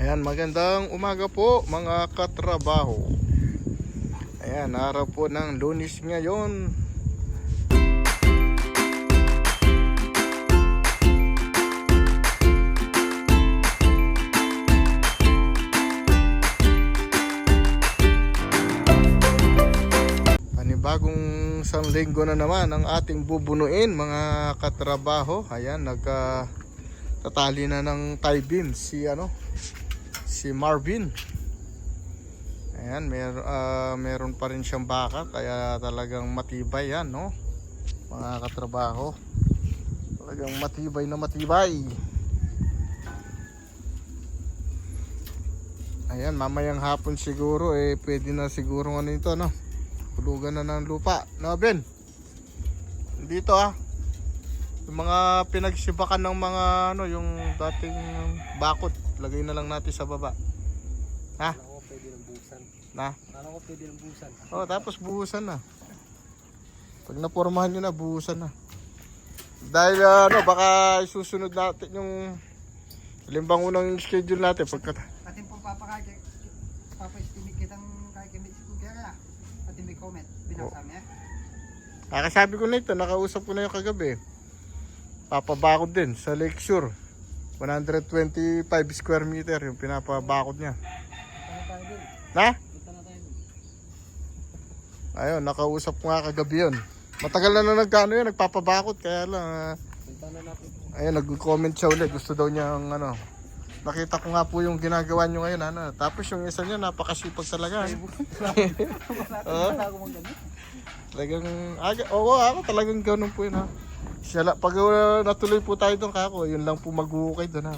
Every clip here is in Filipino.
Ayan, magandang umaga po mga katrabaho. Ayan, araw po ng lunis ngayon. Panibagong isang linggo na naman ang ating bubunuin mga katrabaho. Ayan, nagka tatali na ng tie beam si ano si Marvin. Ayan, mer ah, meron pa rin siyang baka kaya talagang matibay yan, no? Mga katrabaho. Talagang matibay na matibay. Ayan, mamayang hapon siguro eh pwede na siguro ano ito, no? Hulugan na ng lupa. No, Ben? Dito ah. Yung mga pinagsibakan ng mga ano, yung dating bakod, lagay na lang natin sa baba. Ha? Akala ko pwede ng busan. Na? Akala ko pwede ng busan. Oh, tapos buhusan na. Pag napormahan nyo na, buhusan na. Dahil ah, ano, baka susunod natin yung limbang unang schedule natin. Pagka, Atin po papakay papa-estimate kitang kay kami si Kuya kaya. Atin may comment. Binasa niya. nakasabi ko na ito, nakausap ko na yung kagabi. Papabakod din sa Lakeshore. 125 square meter yung pinapabakod niya. Na. Ayun, nakausap ko nga kagabi yun. Matagal na na nagkano yun, nagpapabakod. Kaya lang, ah, natin. Ayun, nag-comment siya ulit. Gusto daw niya ang ano. Nakita ko nga po yung ginagawa nyo ngayon. Ano. Tapos yung isa niya, napakasipag talaga. mong ganun. Talagang, aga, oo, ako talagang ganun po yun ha. Siya pag uh, natuloy po tayo doon kako, yun lang po maghuhukay doon ha.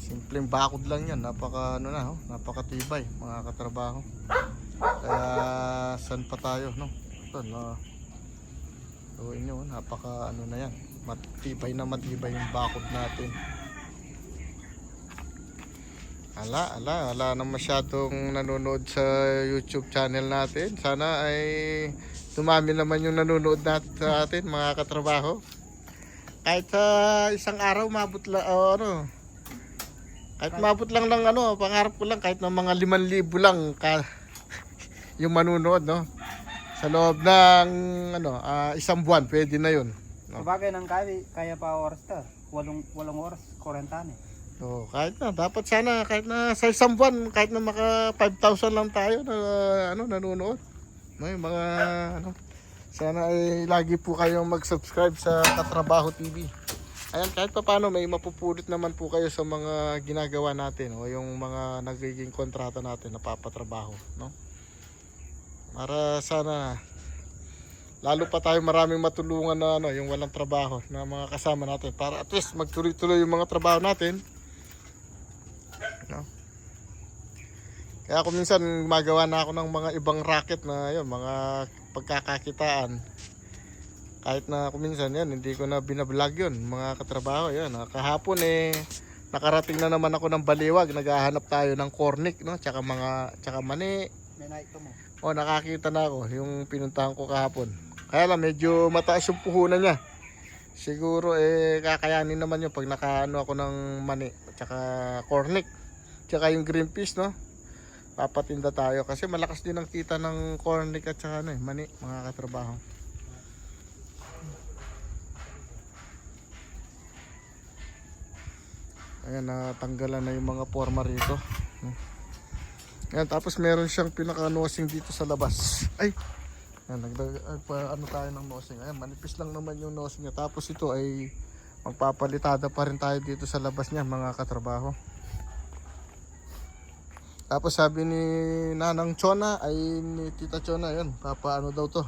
Simpleng bakod lang yan, napaka ano na, oh, napakatibay mga katrabaho. Kaya saan pa tayo, no? Ito, no? Gawin nyo, napaka ano na yan. Matibay na matibay yung bakod natin. Ala, ala, ala na masyadong nanonood sa YouTube channel natin. Sana ay dumami naman yung nanonood natin mga katrabaho. Kahit sa isang araw, mabot lang, o ano, kahit mabot lang ng ano, pangarap ko lang, kahit ng mga 5,000 lang ka, yung manunood, no? Sa loob ng ano, ah, isang buwan, pwede na yun. No? Sabagay ng kaya, kaya pa oras to. Walong, walong oras, korentan eh. So, kahit na, dapat sana, kahit na sa isang buwan, kahit na maka 5,000 lang tayo na ano, nanonood. No, yung mga ano, sana ay lagi po kayong mag-subscribe sa Katrabaho TV. Ayan, kahit pa paano may mapupulot naman po kayo sa mga ginagawa natin o yung mga nagiging kontrata natin na papatrabaho, no? Para sana lalo pa tayo maraming matulungan na ano, yung walang trabaho na mga kasama natin para at least magtuloy-tuloy yung mga trabaho natin. No? Kaya kung minsan gumagawa na ako ng mga ibang racket na yun, mga pagkakakitaan kahit na kuminsan yan, hindi ko na binablog yun, mga katrabaho yun. ah. Kahapon eh, nakarating na naman ako ng baliwag, naghahanap tayo ng cornic, no? Tsaka mga, tsaka mani. May naito mo. O, nakakita na ako, yung pinuntahan ko kahapon. Kaya lang, medyo mataas yung puhunan niya. Siguro eh, kakayanin naman yun pag nakaano ako ng mani, tsaka cornic. Tsaka yung green peas, no? Papatinda tayo kasi malakas din ang kita ng cornic at tsaka ano, eh, mani, mga katrabaho. Ayan, natanggalan na yung mga forma rito. Ayan, tapos meron siyang pinaka-nosing dito sa labas. Ay! Ayan, nagdag, ay, pa, ano tayo ng nosing. Ayan, manipis lang naman yung nosing niya. Tapos ito ay magpapalitada pa rin tayo dito sa labas niya, mga katrabaho. Tapos sabi ni Nanang Chona, ay ni Tita Chona, yun, papa ano daw to.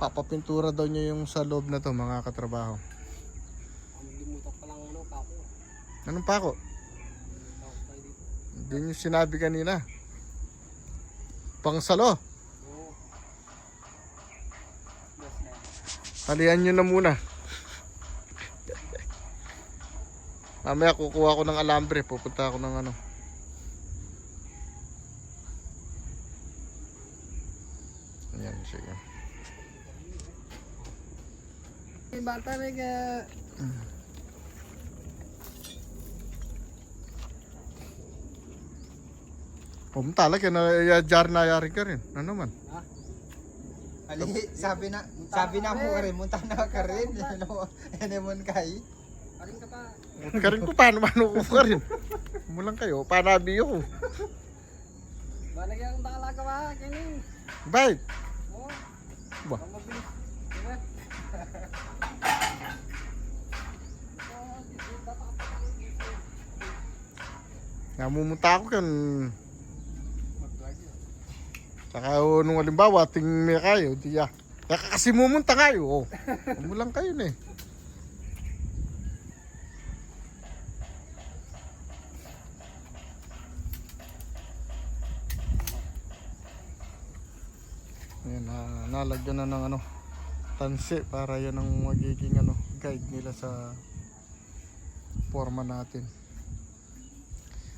Papapintura daw niya yung sa loob na to, mga katrabaho. Ang limutok pa lang ano, kako. Anong pa ako? Kako tayo dito. Hindi niyo sinabi kanina. Pangsalo. Halian nyo na muna. Mamaya kukuha ko ng alambre. Pupunta ako ng ano. Ayan, sige. Bata na Pumunta lang, kaya jar na yari ka rin. Ano naman? Ali, sabi na, sabi na mo rin, munta na ka rin. Ano, ano mo kay? Paring ka pa. ka rin ko, paano paano ko ka rin? Mulang kayo, panabi ko. Balagyan ang dala ka ba? Kini. Bye! Oh. Ba? Diba? Namumunta ako kan. Saka o, nung halimbawa, ting may kayo, di ya. Kaya kasi mumunta kayo, oh. Umulang kayo na eh. Ayan, na, nalagyan na ng ano, tansi para yan ang magiging ano, guide nila sa forma natin.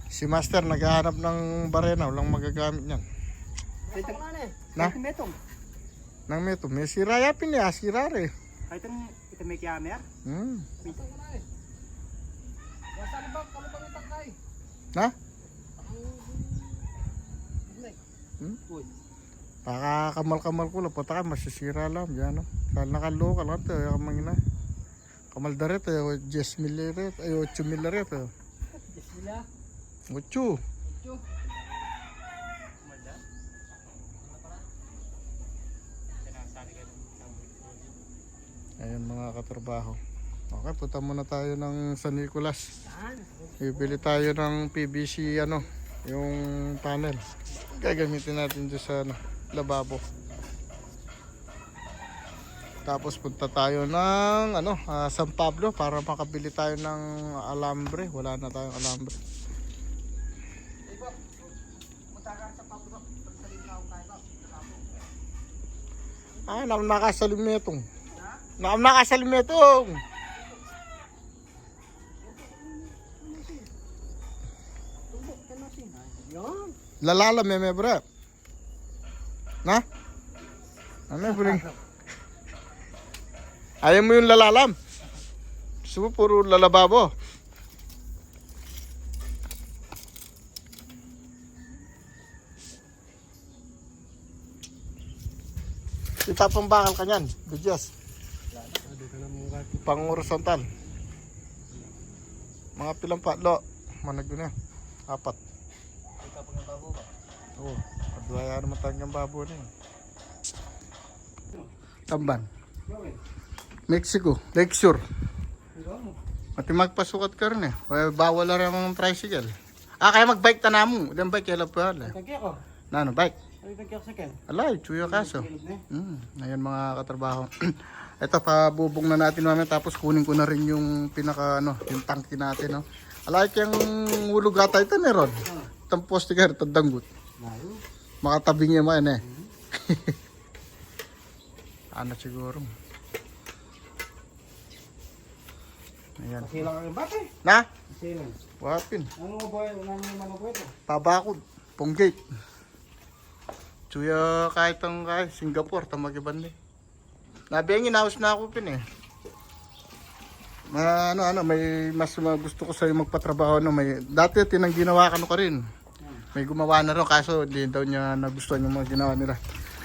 Si Master naghahanap ng barena, walang magagamit niyan. Ito na. Na? Metong. Nang meto, may sira yapin niya, sira rin. Ito ito may kiamer. Hmm. Ito na eh. Wasa na ba? Kamu pang itakay. Na? Hmm? Hmm? Baka kamal-kamal ko lang, punta ka, masisira lang, yan no. Kaya nakalokal ka to, yung mangina. Kamal daret, eh, 10 miliret, ay 8 miliret, eh. Bismillah. 8. Ito. Ayan mga katrabaho. Okay, punta muna tayo ng San Nicolas. Bibili tayo ng PVC ano, yung panel. Gagamitin natin dyan sa ano, lababo. Tapos punta tayo ng ano, ah, San Pablo para makabili tayo ng alambre. Wala na tayong alambre. Sa pablo. Pagsalim na. Ah, nakam nakasalimetong. Nakam nakasalimetong. Tumbok ka na siya. Yan. Lalala me me bro. Na? Ano puling? Ayaw mo yung lalalam. Gusto mo puro lalababo. Itapang bakal ka niyan. Bidyas. Pang horizontal. Mga pilang patlo. Manag na. Apat. Oo. Oh, adwaya naman tayong babo na yun. Tamban. Mexico. Lakeshore. Mati magpasukat ka rin eh. Well, bawal na rin ang tricycle. Ah, kaya mag-bike ta na mo. Ilang bike kaya pa yun. Tagya ko. Na ano, bike? Ay, tagya ko sa ken. Alay, chuyo kaso. Eh. Mm, ayan mga katrabaho. Ito pabubong na natin mamaya tapos kunin ko na rin yung pinaka ano, yung tangki natin no. Alay yung hulog ata ito ni Rod. Itong poste ka ito danggut. Makatabing niya man eh. ano siguro. Ayan. Silang ang bate. Na? Silang. Wapin. Ano mo boy? Ano mo man boy ito? Pabakod. Ponggate. Chuya kahit ang kahit Singapore, tamagiban ni. Nabi ang inaos na ako pin eh. Ma, ano, ano, may mas ma- gusto ko sa'yo magpatrabaho. No, may, dati tinang ginawa ka no ka rin. May gumawa na rin kaso hindi daw niya nagustuhan yung mga ginawa nila.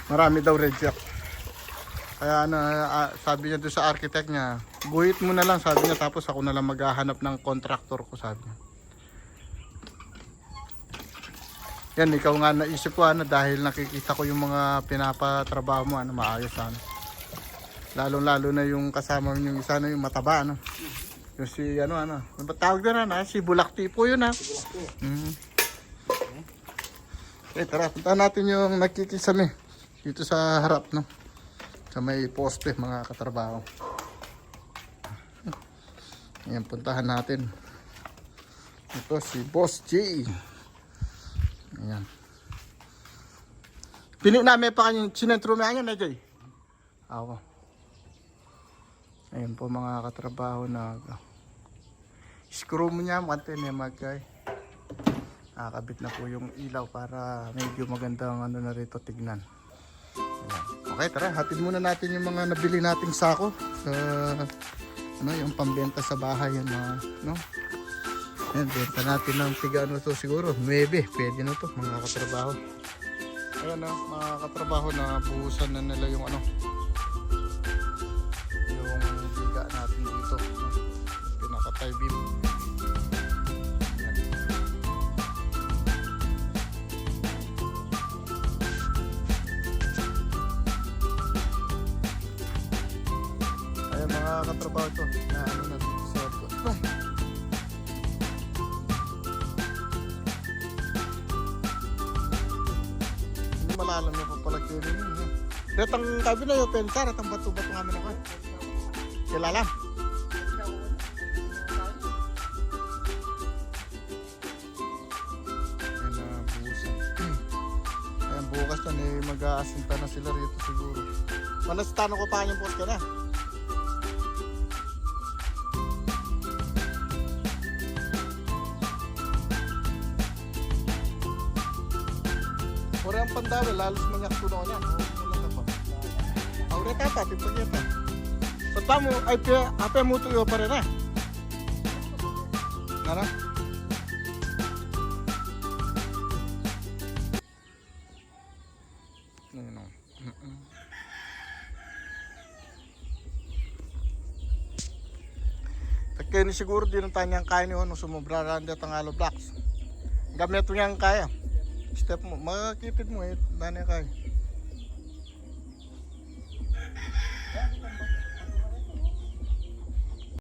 Marami daw reject. Kaya ano, ah, sabi niya doon sa architect niya, guhit mo na lang sabi niya tapos ako na lang maghahanap ng contractor ko sabi niya. Yan, ikaw nga naisip ko ano, dahil nakikita ko yung mga pinapatrabaho mo, ano, maayos ano. Lalong lalo na yung kasama mo yung isa na yung mataba, ano. Yung si, ano, ano, ano ba tawag doon, ano, si Bulak Tipo yun, ha. Mm. Okay, tara, punta natin yung nakikisame dito sa harap, no. Sa may poste, mga katrabaho. Ayan, puntahan natin. Ito si Boss J. Ayan. Pini namin pa kanyang sinentro na yan, Jay. Ako. Ayun po mga katrabaho na screw mo niya, mante niya magkay. Nakakabit na po yung ilaw para medyo magandang ano na rito tignan. Okay, tara, hatid muna natin yung mga nabili nating sako. Sa, ano, yung pambenta sa bahay, yan, mga, no? Yan, benta natin ng tiga, ano to siguro, 9, pwede na to, mga katrabaho. Ayan na, mga katrabaho na buhusan na nila yung ano, Pinaka-tie beam. Yan. Ayan mga katrabaho ito. Na ano na sa no. Hindi malalam na pa pala kiri yun. no? Retang kabi na yung pensar, retang bato-bato nga naman ako. Kilala. Ayan bukas na eh, mag-aasinta na sila rito siguro. Manas tanong ko pa yung post ka na. Ora ang pandawe, lalos manyak tuno niya. Wala na pa. Aure tata, tipageta. Sa mo, ay pe, ape mo tuyo pa rin eh. Nara? O. Mm-mm. Kaya ni siguro din ang tanyang kaya ni Ono sumubra rin dito ang alo blocks. Gamit niyang kaya. Step mo, makakitid mo eh, dani kaya.